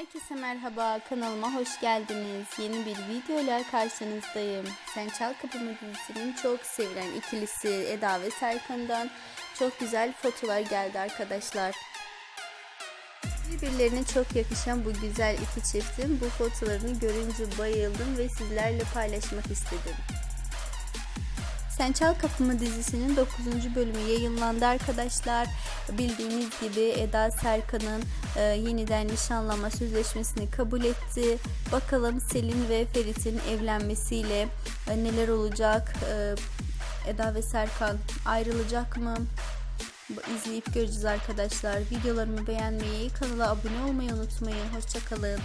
Herkese merhaba, kanalıma hoş geldiniz. Yeni bir video ile karşınızdayım. Sen Çal Kapımı dizisinin çok sevilen ikilisi Eda ve Serkan'dan çok güzel fotolar geldi arkadaşlar. Birbirlerine çok yakışan bu güzel iki çiftin bu fotolarını görünce bayıldım ve sizlerle paylaşmak istedim. Sen Çal Kapımı dizisinin 9. bölümü yayınlandı arkadaşlar. Bildiğiniz gibi Eda Serkan'ın e, yeniden nişanlama sözleşmesini kabul etti. Bakalım Selin ve Ferit'in evlenmesiyle e, neler olacak? E, Eda ve Serkan ayrılacak mı? İzleyip göreceğiz arkadaşlar. Videolarımı beğenmeyi, kanala abone olmayı unutmayın. Hoşçakalın.